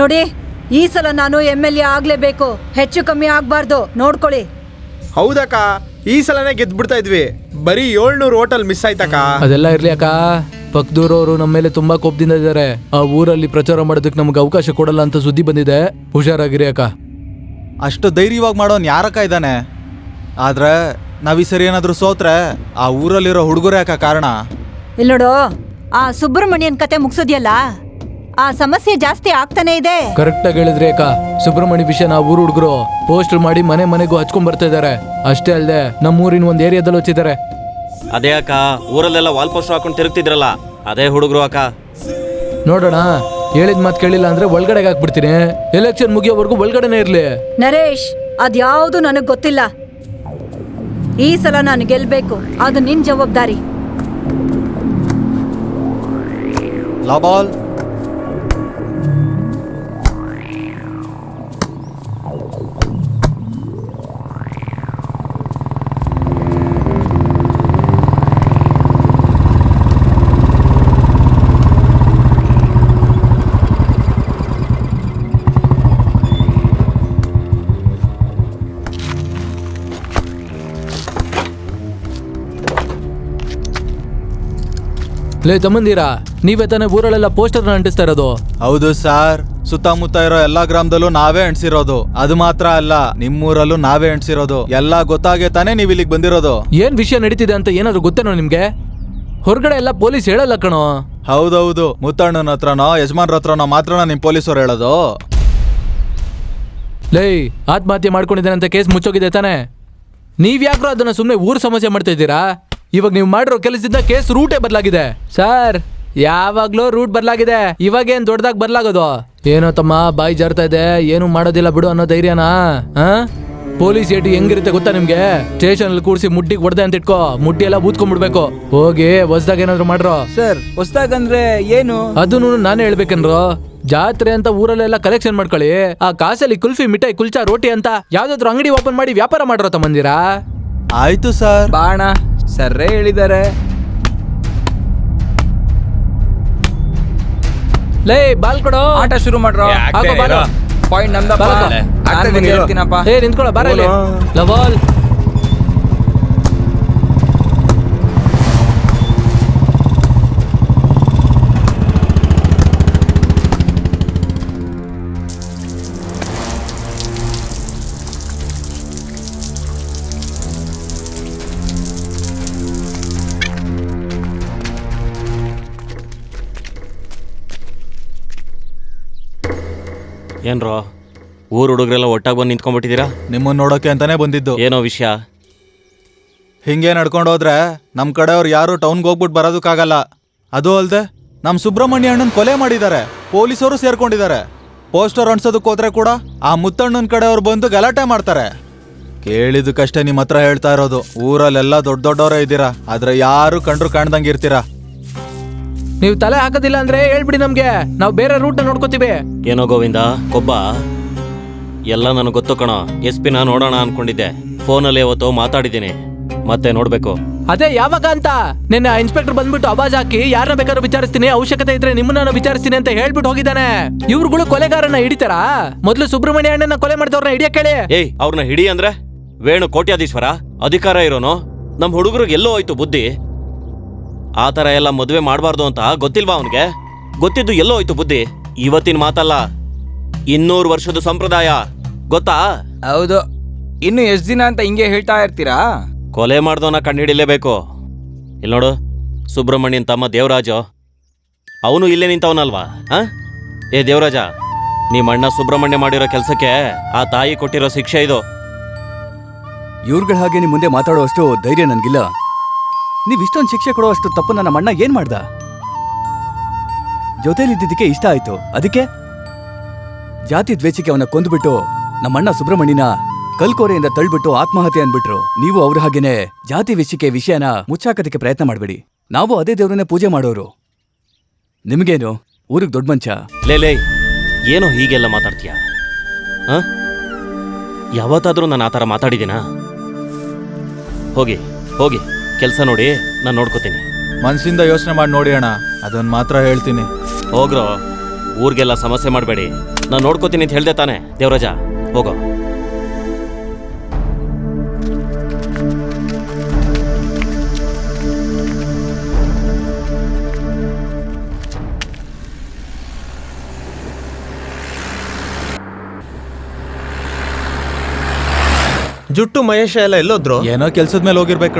ನೋಡಿ ಈ ಸಲ ನಾನು ಎಂ ಎಲ್ ಎ ಆಗ್ಲೇಬೇಕು. ಹೆಚ್ಚು ಕಮ್ಮಿ ಆಗ್ಬಾರ್ದು. ನೋಡ್ಕೊಳ್ಳಿ. ಹೌದಕ್ಕ ಈ ಸಲನೇ ಗೆದ್ಬಿಡ್ತಾ ಇದ್ವಿ. ಬರೀ ಏಳ್ನೂರು ಹೋಟೆಲ್ ಮಿಸ್ ಆಯ್ತಕ್ಕ. ಅದೆಲ್ಲ ಇರ್ಲಿ ಅಕ್ಕ. ಪಕ್ದೂರವರು ನಮ್ಮ ಮೇಲೆ ತುಂಬಾ ಕೋಪದಿಂದ ಇದ್ದಾರೆ. ಆ ಊರಲ್ಲಿ ಪ್ರಚಾರ ಮಾಡೋದಕ್ಕೆ ನಮ್ಗೆ ಅವಕಾಶ ಕೊಡಲ್ಲ ಅಂತ ಸುದ್ದಿ ಬಂದಿದೆ. ಹುಷಾರಾಗಿರಿ ಅಕ್ಕ. ಅಷ್ಟು ಧೈರ್ಯವಾಗಿ ಮಾಡೋನ್ ಯಾರಕ್ಕ ಇದ್ದಾನೆ? ಆದ್ರೆ ನಾವ್ ಈ ಸರಿ ಏನಾದ್ರೂ ಸೋತ್ರೆ ಆ ಊರಲ್ಲಿರೋ ಹುಡುಗರೇ ಅಕ್ಕ ಕಾರಣ. ಇಲ್ಲ ನೋಡು ಆ ಸುಬ್ರಹ್ಮಣ್ಯನ್ ಕತೆ ಮುಗ್ಸೋದ್ಯಲ್ಲ? ಆ ಸಮಸ್ಯೆ ಜಾಸ್ತಿ ಆಗ್ತಾನೆ ಇದೆ. ಕರೆಕ್ಟ್ ಆಗಿ ಹೇಳಿದ್ರೆ ಅಕ್ಕ. ಸುಬ್ರಹ್ಮಣ್ಯ ವಿಷಯನ ಊರು ಹುಡುಗರು. ಪೋಸ್ಟರ್ ಮಾಡಿ ಮನೆ ಮನೆಗೂ ಹಚ್ಕೊಂಡ್ ಬರ್ತಾ ಇದಾರೆ. ಅಷ್ಟೇ ಅಲ್ಲದೆ ನಮ್ಮ ಊರಿನ ಒಂದ್ ಏರಿಯಾದಲ್ಲಿ ಹಚ್ಚಿದ್ದಾರೆ ಅದೇ ಅಕ್ಕ ಊರಲ್ಲೆಲ್ಲ ವಾಲ್ ಪೋಸ್ಟರ್ ಹಾಕೊಂಡು ತಿರುಗ್ತಿದ್ರಲ್ಲ ಅದೇ ಹುಡುಗರು ಅಕ್ಕ. ನೋಡೋಣ ಹೇಳಿದ ಮಾತು ಕೇಳಿಲ್ಲ ಅಂದ್ರೆ ಒಳಗಡೆಗೆ ಹಾಕ್ಬಿಡ್ತೀನಿ. ಎಲೆಕ್ಷನ್ ಮುಗಿಯೋವರೆಗೂ ಒಳಗಡೆನೇ ಇರ್ಲಿ. ನರೇಶ್ ಅದ್ಯಾವುದು ನನಗ್ ಗೊತ್ತಿಲ್ಲ. ಈ ಸಲ ನಾನು ಗೆಲ್ಬೇಕು ಅದು ನಿನ್ ಜವಾಬ್ದಾರಿ. ಲಾಬಾಲ್ ಲೇ ತಮ್ಮಂದಿರಾ ನೀವೇ ತಾನೇ ಊರಲ್ಲೆಲ್ಲ ಪೋಸ್ಟರ್ ಅಂಟಿಸ್ತಾ ಇರೋದು? ಹೌದು ಸರ್. ಸುತ್ತಮುತ್ತ ಇರೋ ಎಲ್ಲಾ ಗ್ರಾಮದಲ್ಲೂ ನಾವೇ ಎಣ್ಸಿರೋದು. ಅದು ಮಾತ್ರ ಅಲ್ಲ ನಿಮ್ಮೂರಲ್ಲೂ ನಾವೇ ಎಣ್ಸಿರೋದು. ಎಲ್ಲಾ ಗೊತ್ತಾಗೆ ತಾನೇ ನೀವ್ ಇಲ್ಲಿಗೆ ಬಂದಿರೋದು. ಏನ್ ವಿಷಯ ನಡೀತಿದೆ ಅಂತ ಏನಾದ್ರು ಗೊತ್ತೇನೋ ನಿಮ್ಗೆ? ಹೊರಗಡೆ ಎಲ್ಲ ಪೊಲೀಸ್ ಹೇಳಲ್ಲ ಕಣೋ. ಹೌದೌದು. ಮುತ್ತಣ್ಣನ ಹತ್ರನೋ ಯಜಮಾನ್ರ ಹತ್ರನೋ ಮಾತ್ರ ನಿಮ್ ಪೊಲೀಸರು ಹೇಳೋದು. ಲೇ ಆತ್ಮಹತ್ಯೆ ಮಾಡ್ಕೊಂಡಿದ್ದಾನೆ ಅಂತ ಕೇಸ್ ಮುಚ್ಚೋಗಿದೆ ತಾನೆ? ನೀವ್ಯಾಕ್ರೂ ಅದನ್ನ ಸುಮ್ಮನೆ ಊರ್ ಸಮಸ್ಯೆ ಮಾಡ್ತಾ ಇದ್ದೀರಾ? ಇವಾಗ ನೀವು ಮಾಡಿರೋ ಕೆಲಸದಿಂದ ಕೇಸ್ ರೂಟೇ ಬದಲಾಗಿದೆ. ಸರ್ ಯಾವಾಗ್ಲೂ ರೂಟ್ ಬದಲಾಗಿದೆ. ಇವಾಗ ಏನ್ ದೊಡ್ಡದಾಗಿ ಬದಲಾಗೋದು? ಏನೋ ತಮ್ಮ ಬಾಯಿ ಜಾರ್ತಾ ಇದೆ ಏನು ಮಾಡೋದಿಲ್ಲ ಬಿಡು ಅನ್ನೋ ಧೈರ್ಯನಾ ಆ? ಪೊಲೀಸ್ ಏಟಿ ಹೆಂಗಿರುತ್ತೆ ಗೊತ್ತಾ ನಿಮ್ಗೆ? ಸ್ಟೇಷನ್ ಅಲ್ಲಿ ಕೂರಿಸಿ ಮುಟ್ಟಿಗೆ ಹೊಡೆದೆ ಅಂತ ಇಟ್ಕೋ ಮುಟ್ಟಿ ಎಲ್ಲ ಬೂತ್ಕೊಂಡ್ಬಿಡ್ಬೇಕು ಹೋಗಿ ಹೊಸ್ದಾಗ ಏನಾದ್ರು ಮಾಡ್ರೋ. ಸರ್ ಹೊಸ್ದಾಗಂದ್ರೆ ಏನು? ಅದನ್ನು ನಾನೇ ಹೇಳ್ಬೇಕನ್ರೋ? ಜಾತ್ರೆ ಅಂತ ಊರಲ್ಲೆಲ್ಲ ಕಲೆಕ್ಷನ್ ಮಾಡ್ಕೊಳ್ಳಿ. ಆ ಕಾಸಲ್ಲಿ ಕುಲ್ಫಿ ಮಿಠಾಯಿ ಕುಲ್ಚಾ ರೋಟಿ ಅಂತ ಯಾವ್ದಾದ್ರು ಅಂಗಡಿ ಓಪನ್ ಮಾಡಿ ವ್ಯಾಪಾರ ಮಾಡ್ರೋ ತಮ್ಮಂದಿರಾ? ಆಯ್ತು ಸರ್. ಬಾಣ. ಸರ್ರೇ ಹೇಳಿದ್ದಾರೆ. ಲೇ ಬಾಲ್ ಕೊಡೋ. ಆಟ ಶುರು ಮಾಡ್ರೋ. ಹಾಕೋ ಬಾಲು. ಪಾಯಿಂಟ್ ನಮ್ದ ಬರ ನಾನು ನಿಮ್ಗೆ ಹೇಳ್ತೀನಪ್ಪ. ಏ ನಿಂತ್ಕೊಳ್ಳೋ ಬಾರ ಇಲ್ಲಿ ಲವಾಲ್ ಏನ್ರೋ? ಊರು ಹುಡುಗರೆಲ್ಲ ಒಟ್ಟಾಗಿ ಬಂದು ನಿಂತ್ಕೊಂಡ್ಬಿಟ್ಟಿದ್ದೀರಾ ನಿಮ್ಮನ್ನ ನೋಡೋಕೆ ಅಂತಾನೆ ಬಂದಿದ್ದು. ಏನೋ ವಿಷಯ? ಹಿಂಗೆ ನಡ್ಕೊಂಡು ಹೋದ್ರೆ ನಮ್ಮ ಕಡೆಯವ್ರು ಯಾರು ಟೌನ್ಗೆ ಹೋಗ್ಬಿಟ್ಟು ಬರೋದಕ್ಕಾಗಲ್ಲ. ಅದು ಅಲ್ಲದೆ ನಮ್ಮ ಸುಬ್ರಹ್ಮಣ್ಯ ಅಣ್ಣನ ಕೊಲೆ ಮಾಡಿದ್ದಾರೆ. ಪೊಲೀಸರು ಸೇರ್ಕೊಂಡಿದ್ದಾರೆ. ಪೋಸ್ಟರ್ ಅನ್ಸೋದಕ್ಕೆ ಹೋದ್ರೆ ಕೂಡ ಆ ಮುತ್ತಣ್ಣನ ಕಡೆಯವ್ರು ಬಂದು ಗಲಾಟೆ ಮಾಡ್ತಾರೆ. ಕೇಳಿದಕ್ಕಷ್ಟೇ ನಿಮ್ಮ ಹತ್ರ ಹೇಳ್ತಾ ಇರೋದು. ಊರಲ್ಲೆಲ್ಲ ದೊಡ್ಡ ದೊಡ್ಡವರೇ ಇದ್ದೀರಾ. ಆದರೆ ಯಾರು ಕಂಡ್ರು ಕಾಣ್ದಂಗೆ ಇರ್ತೀರಾ? ನೀವು ತಲೆ ಹಾಕೋದಿಲ್ಲ ಅಂದ್ರೆ ಹೇಳ್ಬಿಡಿ ನಮ್ಗೆ. ನಾವು ಬೇರೆ ರೂಟ್ ನೋಡ್ಕೋತೀವಿ. ಏನೋ ಗೋವಿಂದ ಕೊಬ್ಬ? ಎಲ್ಲ ನನಗೆ ಗೊತ್ತು ಕಣೋ. ಎಸ್ ಪಿನ ನೋಡೋಣ ಅನ್ಕೊಂಡಿದ್ದೆ. ಫೋನಲ್ಲಿ ಅವತ್ತು ಮಾತಾಡಿದ್ದೀನಿ. ಮತ್ತೆ ನೋಡ್ಬೇಕು. ಅದೇ ಯಾವಾಗ ಅಂತ? ನಿನ್ನೆ ಇನ್ಸ್ಪೆಕ್ಟರ್ ಬಂದ್ಬಿಟ್ಟು ಅವಾಜ್ ಹಾಕಿ ಯಾರನ್ನ ಬೇಕಾದ್ರೂ ವಿಚಾರಿಸ್ತೀನಿ ಅವಶ್ಯಕತೆ ಇದ್ರೆ ನಿಮ್ಮನ್ನ ವಿಚಾರಿಸ್ತೀನಿ ಅಂತ ಹೇಳ್ಬಿಟ್ಟು ಹೋಗಿದ್ದಾನೆ. ಇವ್ರುಗಳು ಕೊಲೆಗಾರನ ಹಿಡಿತಾರಾ? ಮೊದ್ಲು ಸುಬ್ರಹ್ಮಣ್ಯ ಅಣ್ಣನ ಕೊಲೆ ಮಾಡಿದವ್ರನ್ನ ಹಿಡಿಯಕ್ ಕೇಳಿ. ಏಯ್ ಅವ್ರನ್ನ ಹಿಡಿ ಅಂದ್ರೆ? ವೇಣು ಕೋಟ್ಯಾಧೀಶ್ವರ? ಅಧಿಕಾರ ಇರೋನು? ನಮ್ಮ ಹುಡುಗರಿಗೆ ಎಲ್ಲೋ ಹೋಯ್ತು ಬುದ್ಧಿ? ಆ ಥರ ಎಲ್ಲ ಮದುವೆ ಮಾಡಬಾರ್ದು ಅಂತ ಗೊತ್ತಿಲ್ವಾ ಅವನಿಗೆ? ಗೊತ್ತಿದ್ದು ಎಲ್ಲೋ ಹೋಯ್ತು ಬುದ್ಧಿ. ಇವತ್ತಿನ ಮಾತಲ್ಲ ಇನ್ನೂರು ವರ್ಷದ ಸಂಪ್ರದಾಯ. ಗೊತ್ತಾ? ಹೌದು. ಇನ್ನು ಎಷ್ಟು ದಿನ ಅಂತ ಹಿಂಗೆ ಹೇಳ್ತಾ ಇರ್ತೀರಾ? ಕೊಲೆ ಮಾಡ್ದವನ ಕಂಡುಹಿಡಿಲೇಬೇಕು. ಇಲ್ಲಿ ನೋಡು ಸುಬ್ರಹ್ಮಣ್ಯನ್ ತಮ್ಮ ದೇವರಾಜು. ಅವನು ಇಲ್ಲೇ ನಿಂತವನಲ್ವಾ? ಆ ಏ ದೇವರಾಜ ನಿಮ್ಮ ಅಣ್ಣ ಸುಬ್ರಹ್ಮಣ್ಯ ಮಾಡಿರೋ ಕೆಲಸಕ್ಕೆ ಆ ತಾಯಿ ಕೊಟ್ಟಿರೋ ಶಿಕ್ಷೆ ಇದು. ಇವ್ರಗಳ ಹಾಗೆ ನಿಮ್ಮ ಮುಂದೆ ಮಾತಾಡುವಷ್ಟು ಧೈರ್ಯ ನನ್ಗಿಲ್ಲ. ನೀವ್ ಇಷ್ಟೊಂದು ಶಿಕ್ಷೆ ಕೊಡುವಷ್ಟು ತಪ್ಪು ನನ್ನ ಅಣ್ಣ ಏನ್ ಮಾಡ್ದ? ಜೊತೆಲಿದ್ದಿದ್ದಕ್ಕೆ ಇಷ್ಟ ಆಯ್ತು. ಅದಕ್ಕೆ? ಜಾತಿ ದ್ವೇಷಕ್ಕೆ ಅವನ ಕೊಂದ್ಬಿಟ್ಟು ನಮ್ಮಣ್ಣ ಸುಬ್ರಹ್ಮಣ್ಯನ ಕಲ್ಕೋರೆಯಿಂದ ತಳ್ಬಿಟ್ಟು ಆತ್ಮಹತ್ಯೆ ಅಂದ್ಬಿಟ್ರು. ನೀವು ಅವ್ರ ಹಾಗೇನೆ ಜಾತಿ ವಿಷಯಕ್ಕೆ ವಿಷಯನ ಮುಚ್ಚಾಕೋದಕ್ಕೆ ಪ್ರಯತ್ನ ಮಾಡಬೇಡಿ. ನಾವು ಅದೇ ದೇವ್ರನ್ನೇ ಪೂಜೆ ಮಾಡೋರು. ನಿಮ್ಗೇನು? ಊರಿಗೆ ದೊಡ್ಡ ಮಂಚ. ಲೇ ಲೇ, ಏನೋ ಹೀಗೆಲ್ಲ ಮಾತಾಡ್ತೀಯ? ಆ ಯಾವತ್ತಾದ್ರೂ ನಾನು ಆ ಥರ ಮಾತಾಡಿದ್ದೀನಾ? ಹೋಗಿ ಹೋಗಿ. ಕೆಲಸ ನೋಡಿ ನಾನು ನೋಡ್ಕೋತೀನಿ. ಮನಸ್ಸಿಂದ ಯೋಚನೆ ಮಾಡಿ ನೋಡಿ ಅಣ್ಣ ಅದನ್ನು ಮಾತ್ರ ಹೇಳ್ತೀನಿ. ಹೋಗ್ರೋ ಊರಿಗೆಲ್ಲ ಸಮಸ್ಯೆ ಮಾಡಬೇಡಿ. ನಾನು ನೋಡ್ಕೋತೀನಿ ಅಂತ ಹೇಳ್ದೆ ತಾನೆ ದೇವರಾಜ. ಹೋಗೋ. ಜುಟ್ಟು ಮಹೇಶ ಎಲ್ಲ ಎಲ್ಲೋದ್ರು? ಏನೋ ಕೆಲ್ಸದ ಮೇಲೆ ಹೋಗಿರ್ಬೇಕು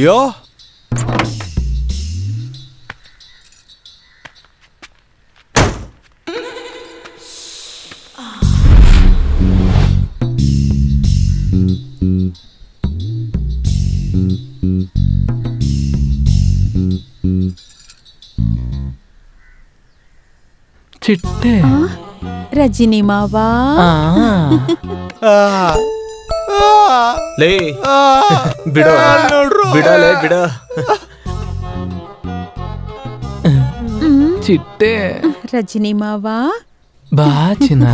ಕಣ ಅಯ್ಯೋ ಚಿಟ್ಟೆ ರಜಿನಿ ಮಾವಾ ಆ. ಲೇ. ಬಿಡೋ. ಬಿಡಲೇ ಬಿಡ ಚಿಟ್ಟೆ. ರಜಿನಿ ಮಾವ. ಬಾ ಚಿನ್ನ.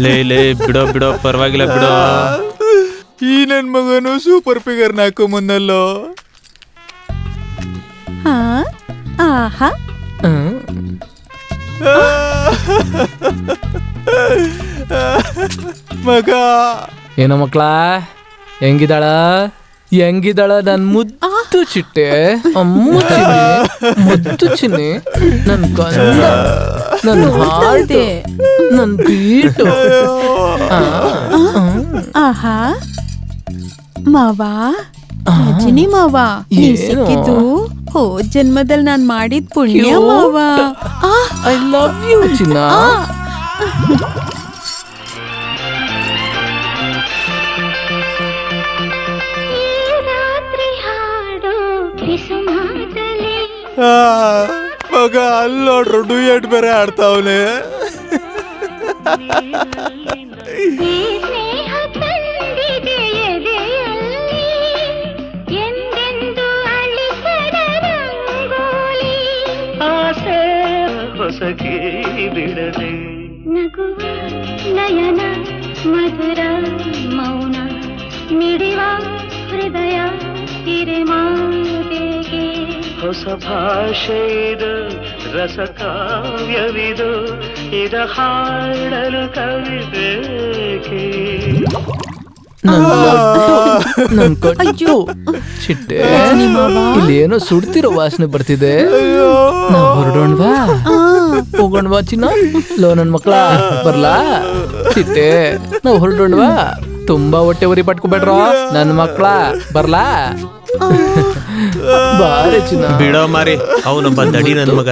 ಲೇ ಲೇ ಬಿಡೋ ಬಿಡೋ ಪರವಾಗಿಲ್ಲ ಬಿಡೋ. ಈ ನನ್ ಮಗನು ಸೂಪರ್ ಫಿಗರ್ ನಾಕು ಮುಂದಲ್ಲೋ ಹಾ ಆಹಾ ಮಗಾ ಮಗ. ಏನೋ ಮಕ್ಳ ಹೆಂಗಿದಾಳ ಹೆಂಗಿದಾಳ ನನ್ ಮುದ್ದು ಚಿಟ್ಟೆ? ಅಮ್ಮು ಚಿನ್ನಿ ಮುದ್ದು ಚಿನ್ನೆ ನನ್ ಗಂಡ ನನ್ ಹಾರ್ಟ್ ನನ್ ಬೀಟು. ಆಹಾ. ಮಾವಾ ರಜನಿ ಮಾವಾ ನೀವ್? ಸಿಕ್ಕಿದ್ದು ಹೋ ಜನ್ಮದಲ್ಲಿ ನಾನ್ ಮಾಡಿದ್ ಪುಣ್ಯ. ಮಾವಾ. ಐ ಲವ್ ಯು ಚಿನ್ನ. ಮಗ ಅಲ್ಲಿ ನೋಡ್ರು ಡುಯೆಟ್ ಬೇರೆ ಆಡ್ತಾವನೆ. ನಗುವ ನಯನ ಮಧುರ ಮೌನ ಮಿಡಿವ ಹೃದಯ ಹಿರಿಮಾತೆಗೆ ಹೊಸ ಭಾಷೆಯಿದು ರಸ ಕಾವ್ಯವಿದು ಇದ ಹಾಡಲು ಕವಿಬೇಕೆ ಕಟ್ಟು ಚಿಟ್ಟೆ. ಇಲ್ಲಿ ಏನೋ ಸುಡ್ತಿರೋ ವಾಸನೆ ಬರ್ತಿದೆ. ನಾವ್ ಹೊರಡೋಣ್ವಾ? ಹೋಗೋಣ್ವಾ ಚಿನ್ನ? ಲೋ ನನ್ ಮಕ್ಳ ಬರ್ಲಾ? ಚಿಟ್ಟೆ ನಾವ್ ಹೊರಡೋಣ್ವಾ? ತುಂಬಾ ಹೊಟ್ಟೆ ಉರಿ ಪಟ್ಕೋಬೇಡ್ರೋ? ನನ್ ಮಕ್ಳ ಬರ್ಲಾ? ಬಾರಿ ಚಿನ್ನ. ಬಿಡೋ ಮಾರಿ ಅವನೊಬ್ಬ ದಡಿ ನನ್ ಮಗ.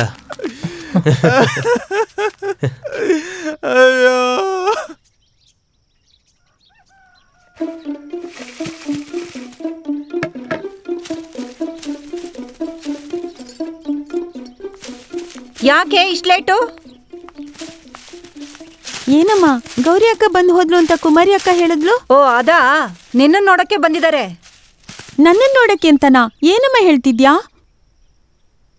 ಅಯ್ಯೋ. ಯಾಕೆ ಇಷ್ಟು ಲೇಟು ಏನಮ್ಮ? ಗೌರಿ ಅಕ್ಕ ಬಂದು ಹೋದ್ಲು ಅಂತ ಕುಮಾರಿ ಅಕ್ಕ ಹೇಳಿದ್ಲು? ಓ ಅದಾ? ನಿನ್ನ ನೋಡಕ್ಕೆ ಬಂದಿದ್ದಾರೆ ನನ್ನನ್ನು ನೋಡಕ್ಕೆ ಅಂತನಾ? ಏನಮ್ಮ ಹೇಳ್ತಿದ್ಯಾ?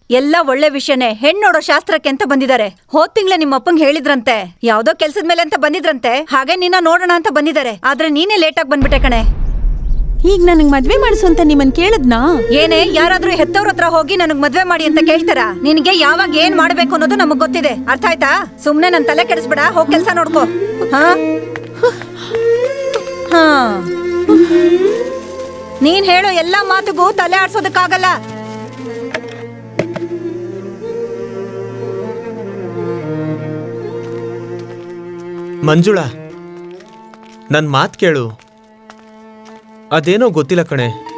ಎಲ್ಲ ಒಳ್ಳೆ ವಿಷಯನೇ. ಹೆಣ್ಣು ನೋಡೋ ಶಾಸ್ತ್ರಕ್ಕೆ ಅಂತ ಬಂದಿದ್ದಾರೆ ಹೋದ್ ತಿಂಗ್ಳೆ ನಿಮ್ಮ ಅಪ್ಪಂಗ್ ಹೇಳಿದ್ರಂತೆ. ಯಾವ್ದೋ ಕೆಲ್ಸದ ಮೇಲೆ ಅಂತ ಬಂದಿದ್ರಂತೆ. ಹಾಗೆ ನಿನ್ನ ನೋಡೋಣ ಅಂತ ಬಂದಿದ್ದಾರೆ ಆದ್ರೆ ನೀನೇ ಲೇಟಾಗಿ ಆಗಿ ಬಂದ್ಬಿಟ್ಟೆ ಕಣೆ. ಈಗ ನನಗ್ ಮದ್ವೆ ಮಾಡಿಸು ಅಂತ ನಿಮ್ಮನ್ ಕೇಳದ್ನಾ? ಏನೇ ಯಾರಾದ್ರೂ ಹೆತ್ತವ್ರ ಹತ್ರ ಹೋಗಿ ನನಗ್ ಮದ್ವೆ ಮಾಡಿ ಅಂತ ಕೇಳ್ತಾರ? ನಿನಗೆ ಯಾವಾಗ ಏನ್ ಮಾಡ್ಬೇಕು ಅನ್ನೋದು ನಮಗ್ ಗೊತ್ತಿದೆ. ಅರ್ಥ ಆಯ್ತಾ? ಸುಮ್ನೆ ನನ್ ತಲೆ ಕೆಡಿಸ್ಬೇಡ ಹೋಗ್ ಕೆಲ್ಸ ನೋಡ್ಕೋ. ಹಾ? ಹಾ. ನೀನ್ ಹೇಳೋ ಎಲ್ಲಾ ಮಾತುಗೂ ತಲೆ ಆಡ್ಸೋದಕ್ಕಾಗಲ್ಲ. ಮಂಜುಳಾ ನನ್ ಮಾತ್ ಕೇಳು. ಅದೇನೋ ಗೊತ್ತಿಲ್ಲ ಕಣೆ.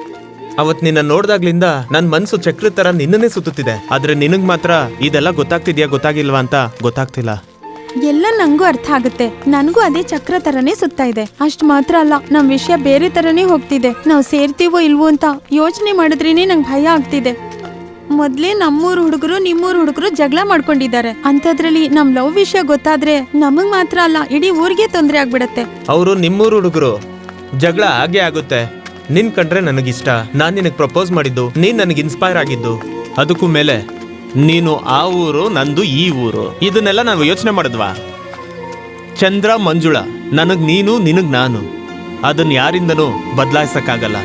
ಅವತ್ ನಿನ್ನ ನೋಡ್ದಾಗ್ಲಿಂದ ನನ್ ಮನ್ಸು ಚಕ್ರ ತರ ನಿನ್ನನ್ನೇ ಸುತ್ತುತ್ತಿದೆ. ಆದ್ರೆ ನಿನಗ್ ಮಾತ್ರ ಇದೆಲ್ಲ ಗೊತ್ತಾಗ್ತಿದ್ಯಾ ಗೊತ್ತಾಗಿಲ್ವಾ ಅಂತ ಗೊತ್ತಾಗ್ತಿಲ್ಲ. ಎಲ್ಲ ನಂಗೂ ಅರ್ಥ ಆಗುತ್ತೆ. ನನಗೂ ಅದೇ ಚಕ್ರ ತರನೇ ಸುತ್ತಾ ಇದೆ. ಅಷ್ಟ್ ಮಾತ್ರ ಅಲ್ಲ ನಮ್ ವಿಷಯ ಬೇರೆ ತರನೇ ಹೋಗ್ತಿದೆ. ನಾವ್ ಸೇರ್ತೀವೋ ಇಲ್ವೋ ಅಂತ ಯೋಚನೆ ಮಾಡಿದ್ರೇನೆ ನಂಗೆ ಭಯ ಆಗ್ತಿದೆ. ಮೊದ್ಲೇ ನಮ್ಮೂರ್ ಹುಡುಗರು ನಿಮ್ಮೂರ್ ಹುಡುಗರು ಜಗಳ ಮಾಡ್ಕೊಂಡಿದ್ದಾರೆ. ಅಂತದ್ರಲ್ಲಿ ನಮ್ ಲವ್ ವಿಷಯ ಗೊತ್ತಾದ್ರೆ ನಮಗ್ ಮಾತ್ರ ಅಲ್ಲ ಇಡೀ ಊರಿಗೆ ತೊಂದ್ರೆ ಆಗ್ಬಿಡತ್ತೆ. ಅವರು ನಿಮ್ಮೂರು ಹುಡುಗರು. ಜಗಳ ಹಾಗೆ ಆಗುತ್ತೆ. ನಿನ್ ಕಂಡ್ರೆ ನನಗಿಷ್ಟ. ನಾನ್ ನಿನಗೆ ಪ್ರಪೋಸ್ ಮಾಡಿದ್ದು. ನೀನ್ ನನಗೆ ಇನ್ಸ್ಪೈರ್ ಆಗಿದ್ದು. ಅದಕ್ಕೂ ಮೇಲೆ, ನೀನು ಆ ಊರು, ನಂದು ಈ ಊರು. ಇದನ್ನೆಲ್ಲ ನಾವು ಯೋಚನೆ ಮಾಡಿದ್ವಾ? ಚಂದ್ರ ಮಂಜುಳ, ನನಗ್ ನೀನು, ನಿನಗ್ ನಾನು. ಅದನ್ನ ಯಾರಿಂದನೂ ಬದಲಾಯಿಸಕ್ಕಾಗಲ್ಲ.